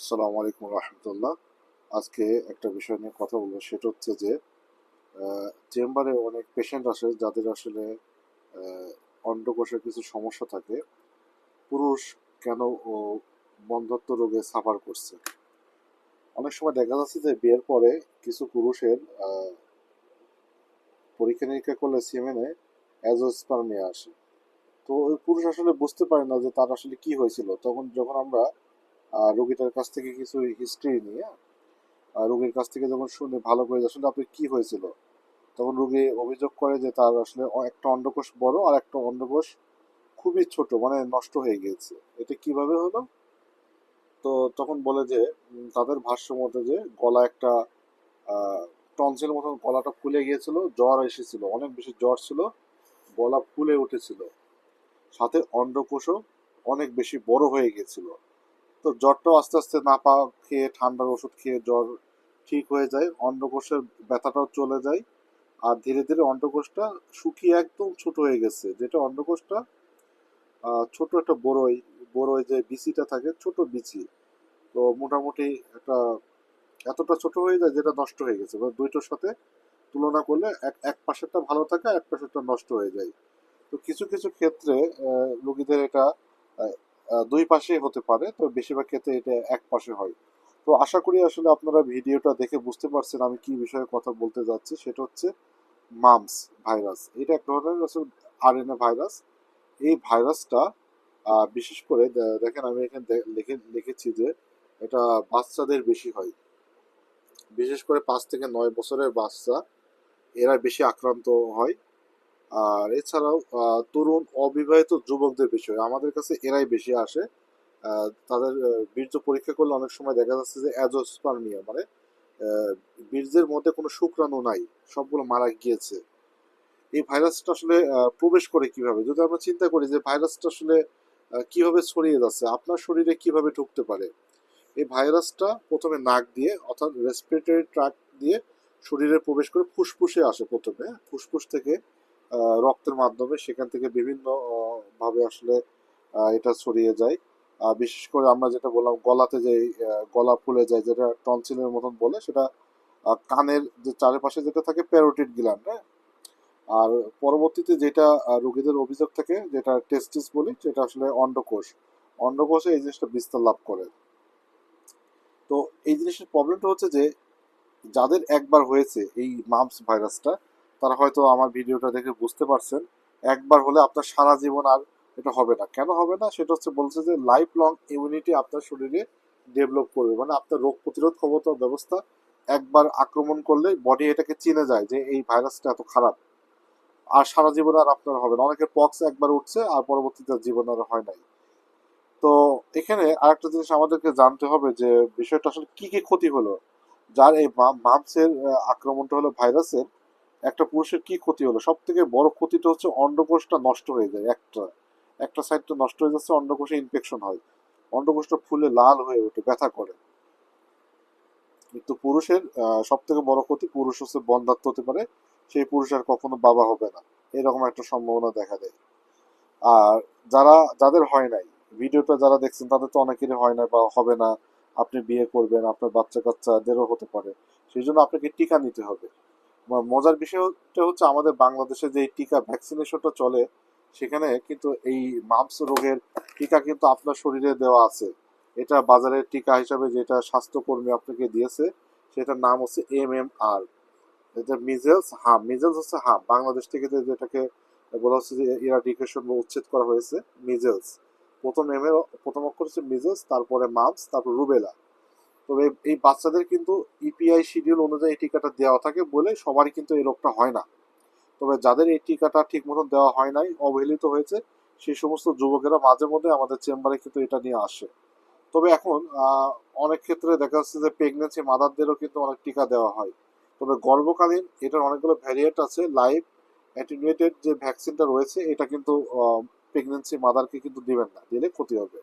আসসালামু আলাইকুম রহমতুল্লাহ। আজকে একটা বিষয় নিয়ে কথা বলব, সেটা হচ্ছে যে চেম্বারে অনেক পেশেন্ট আসে যাদের আসলে অন্ডকোষের কিছু সমস্যা থাকে। পুরুষ কেন ও বন্ধ্যত্ব রোগে সাফার করছে? অনেক সময় দেখা যাচ্ছে যে, বিয়ের পরে কিছু পুরুষের পরীক্ষা নিরীক্ষা করলে সিমেনে অ্যাজোস্পার্মিয়া আসে। তো ওই পুরুষ আসলে বুঝতে পারে না যে তার আসলে কি হয়েছিল। তখন যখন আমরা আহ, রোগীটার কাছ থেকে কিছু হিস্ট্রি নিয়ে রোগীর কাছ থেকে যখন শুনে ভালো করে আসলে আপনি কি হয়েছিল তখন রোগী অভিযোগ করে যে তার আসলে একটা অন্ডকোষ বড় আর একটা অন্ডকোষ খুবই ছোট মানে নষ্ট হয়ে গিয়েছে। এটা কীভাবে হলো? তো তখন বলে যে তাদের ভাষ্য মতে যে গলা একটা টনসিল মতন গলাটা ফুলে গিয়েছিল জ্বর এসেছিল অনেক বেশি জ্বর ছিল গলা ফুলে উঠেছিল। সাথে অন্ডকোষও অনেক বেশি বড় হয়ে গিয়েছিল। তো জ্বরটাও আস্তে আস্তে না পা খেয়ে ঠান্ডার ওষুধ খেয়ে জ্বর ঠিক হয়ে যায়, অন্ডকোষের ব্যথাটাও চলে যায়, আর ধীরে ধীরে অন্ডকোষটা শুকিয়ে একদম ছোট হয়ে গেছে, যেটা অন্ডকোষটা ছোট একটা বড়ই বড়ই যে বিচিটা থাকে, ছোট বিচি, তো মোটামুটি একটা এতটা ছোট হয়ে যায় যেটা নষ্ট হয়ে গেছে, এবার দুইটার সাথে তুলনা করলে এক এক পাশেরটা ভালো থাকে এক পাশেরটা নষ্ট হয়ে যায়, তো কিছু কিছু ক্ষেত্রে রোগীদের এটা দুই পাশেই হতে পারে, তো বেশিরভাগ ক্ষেত্রে এটা এক পাশে হয়। তো আশা করি আসলে আপনারা ভিডিওটা দেখে বুঝতে পারছেন আমি কি বিষয়ে কথা বলতে যাচ্ছি। সেটা হচ্ছে মামস ভাইরাস। এটা এক ধরনের আসলে আরএনএ ভাইরাস। এই ভাইরাসটা বিশেষ করে দেখেন আমি এখানে লিখে, লিখেছি যে এটা বাচ্চাদের বেশি হয়। বিশেষ করে পাঁচ থেকে নয় বছরের বাচ্চা, এরা বেশি আক্রান্ত হয়। আর এছাড়াও তরুণ অবিবাহিত যুবকদের বেশি হয় আমাদের কাছে এরাই বেশি আসে। তাদের বীর্য পরীক্ষা করলে অনেক সময় দেখা যাচ্ছে যে অ্যাজোস্পার্মিয়া মানে বীর্যের মধ্যে কোনো শুক্রাণু নাই, সবগুলো মারা গিয়েছে। এই ভাইরাসটা আসলে প্রবেশ করে কীভাবে? যদি আমরা চিন্তা করি যে ভাইরাসটা আসলে কীভাবে ছড়িয়ে যাচ্ছে, আপনার শরীরে কীভাবে ঢুকতে পারে? এই ভাইরাসটা প্রথমে নাক দিয়ে, অর্থাৎ রেসপিরেটরি ট্রাক দিয়ে শরীরে প্রবেশ করে ফুসফুসে আসে প্রথমে ফুসফুস থেকে রক্তের মাধ্যমে সেখান থেকে বিভিন্ন ভাবে আসলে এটা ছড়িয়ে যায়। বিশেষ করে আমরা যেটা বললাম, গলাতে যে গলা ফুলে যায়, যেটা টনসিলের মতন বলে, সেটা কানের যে চারিপাশে যেটা থাকে, প্যারোটিড গ্ল্যান্ড হ্যাঁ? আর পরবর্তীতে যেটা রোগীদের অভিযোগ থাকে, যেটা টেস্টিস বলি যেটা আসলে অন্ডকোষ। অন্ডকোষে এই জিনিসটা বিস্তার লাভ করে। তো এই জিনিসের প্রবলেমটা হচ্ছে যে, যাদের একবার হয়েছে এই মামস ভাইরাসটা তারা হয়তো আমার ভিডিওটা দেখে বুঝতে পারছেন। একবার হলে আপনার সারা জীবন আর এটা হবে না। কেন হবে না? সেটা হচ্ছে বলছে যে লাইফ লং ইমিউনিটি আপনার শরীরে ডেভেলপ করবে। মানে আপনার রোগ প্রতিরোধ ক্ষমতা ব্যবস্থা একবার আক্রমণ করলে বডি এটাকে চিনে যায় যে এই ভাইরাসটা এত খারাপ। আর সারা জীবন আর আপনার হবে না। অনেকের পক্স একবার উঠছে, আর পরবর্তীতে জীবন আর হয় নাই। তো এখানে আরেকটা জিনিস আমাদেরকে জানতে হবে যে বিষয়টা আসলে কি কি ক্ষতি হলো? যার এই মামসের আক্রমণটা হলো ভাইরাসের একটা পুরুষের কি ক্ষতি হলো? সব থেকে বড় ক্ষতিটা হচ্ছে অন্ডকোষটা নষ্ট হয়ে যায়, একটা। একটা সাইডটা নষ্ট হয়ে যাচ্ছে, অন্ডকোষে ইনফেকশন হয়। অন্ডকোষটা ফুলে লাল হয়ে ওঠে, ব্যথা করে। কিন্তু পুরুষের সব থেকে বড় ক্ষতি পুরুষ হচ্ছে বন্ধাত্ম হতে পারে, সেই পুরুষ আর কখনো বাবা হবে না। এরকম একটা সম্ভাবনা দেখা দেয়। আর যারা, যাদের হয় নাই, ভিডিওটা যারা দেখছেন, তাদের তো অনেকেরই হয় না বা হবে না। আপনি বিয়ে করবেন, আপনার বাচ্চা কাচ্চাদেরও হতে পারে। সেই জন্য আপনাকে টিকা নিতে হবে। মজার বিষয়টা হচ্ছে আমাদের বাংলাদেশে যে টিকা ভ্যাকসিনেশনটা চলে, সেখানে কিন্তু এই মামস রোগের টিকা কিন্তু আপনার শরীরে দেওয়া আছে। এটা বাজারের টিকা হিসাবে যেটা স্বাস্থ্যকর্মী আপনাকে দিয়েছে, সেটার নাম হচ্ছে এম এম আর এটা মিজেলস হাম মিজেলস হচ্ছে হাম বাংলাদেশ থেকে যেটাকে বলা হচ্ছে যে ইরাডিকেশন বা উচ্ছেদ করা হয়েছে মিজেলস প্রথম এম এর, প্রথম অক্ষর হচ্ছে মিজেলস তারপরে মামস, তারপর রুবেলা তবে এই- বাচ্চাদের কিন্তু ইপিআই শিডিউল অনুযায়ী এই টিকাটা দেওয়া থাকে বলে সবারই কিন্তু এই রোগটা হয় না। তবে যাদের এই টিকাটা ঠিক মতন দেওয়া হয় নাই, অবহেলিত হয়েছে সেই সমস্ত যুবকেরা মাঝে মধ্যে আমাদের চেম্বারে কিন্তু এটা নিয়ে আসে। তবে এখন অনেক ক্ষেত্রে দেখা যাচ্ছে যে প্রেগনেন্সি মাদারদেরও কিন্তু অনেক টিকা দেওয়া হয়। তবে গর্ভকালীন এটার অনেকগুলো ভ্যারিয়েন্ট আছে লাইভ অ্যাটিনুয়েটেড যে ভ্যাকসিনটা রয়েছে, এটা কিন্তু প্রেগনেন্সি মাদারকে কিন্তু দিবেন না, দিলে ক্ষতি হবে।